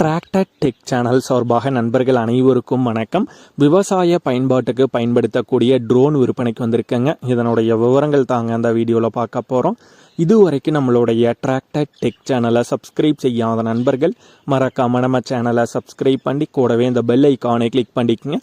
Tractor tech channel சார்பாக நண்பர்கள் அனைவருக்கும் வணக்கம். விவசாய பயன்பாட்டுக்கு பயன்படுத்தக்கூடிய ட்ரோன் விற்பனைக்கு வந்திருக்கேங்க. இதனுடைய விவரங்கள் தாங்க அந்த வீடியோவில் பார்க்க போகிறோம் இதுவரைக்கும் நம்மளுடைய டிராக்டர் டெக் சேனலை சப்ஸ்கிரைப் செய்யாத நண்பர்கள் மறக்காம நம்ம சேனலை சப்ஸ்கிரைப் பண்ணி கூடவே இந்த பெல் ஐக்கானை கிளிக் பண்ணிக்கங்க.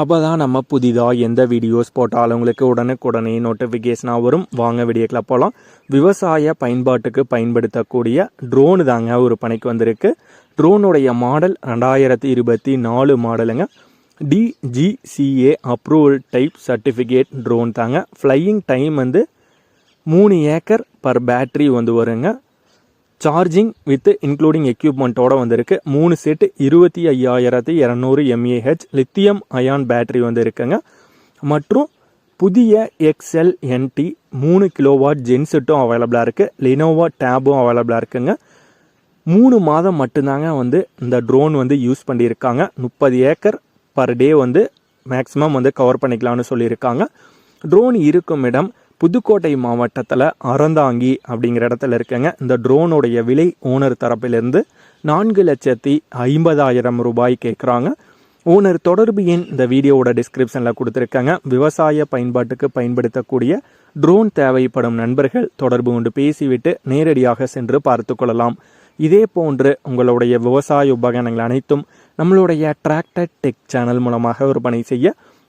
அப்போ தான் நம்ம புதிதாக எந்த வீடியோஸ் போட்டாலும் உங்களுக்கு உடனுக்குடனே நோட்டிஃபிகேஷனாக வரும். வாங்க வீடியோக்கில் போகலாம் விவசாய பயன்பாட்டுக்கு பயன்படுத்தக்கூடிய ட்ரோனு தாங்க ஒரு பணிக்கு வந்திருக்கு. ட்ரோனுடைய மாடல் ரெண்டாயிரத்தி இருபத்தி நாலு மாடலுங்க DGCA approval type certificate drone தாங்க. ஃப்ளையிங் டைம் வந்து மூணு ஏக்கர் பர் பேட்ரி வந்து வருங்க. சார்ஜிங் வித் இன்க்ளூடிங் எக்யூப்மெண்ட்டோட வந்திருக்கு. மூணு செட்டு இருபத்தி ஐயாயிரத்தி இரநூறு எம்ஏஹெச் லித்தியம் அயான் பேட்டரி வந்து இருக்குங்க மற்றும் புதிய எக்ஸ்எல் என்டி மூணு கிலோவாட் ஜென்செட்டும் அவைலபிளாக இருக்குது லினோவா டேபும் அவைலபிளாக இருக்குங்க. மூணு மாதம் மட்டும்தாங்க வந்து இந்த ட்ரோன் வந்து யூஸ் பண்ணியிருக்காங்க. முப்பது ஏக்கர் பர் டே வந்து மேக்ஸிமம் வந்து கவர் பண்ணிக்கலாம்னு சொல்லியிருக்காங்க. ட்ரோன் இருக்கும் இடம் புதுக்கோட்டை மாவட்டத்தில் அறந்தாங்கி அப்படிங்கிற இடத்துல இருக்குங்க. இந்த ட்ரோனுடைய விலை ஓனர் தரப்பிலிருந்து நான்கு லட்சத்தி ஐம்பதாயிரம் ரூபாய் கேட்குறாங்க ஓனர் தொடர்பு எண் இந்த வீடியோவோட டிஸ்கிரிப்ஷனில் கொடுத்துருக்காங்க. விவசாய பயன்பாட்டுக்கு பயன்படுத்தக்கூடிய ட்ரோன் தேவைப்படும் நண்பர்கள் தொடர்பு கொண்டு பேசிவிட்டு நேரடியாக சென்று பார்த்து கொள்ளலாம். இதே போன்று உங்களுடைய விவசாய உபகரணங்கள் அனைத்தும் நம்மளுடைய டிராக்டர் டெக் சேனல் மூலமாக விற்பனை செய்ய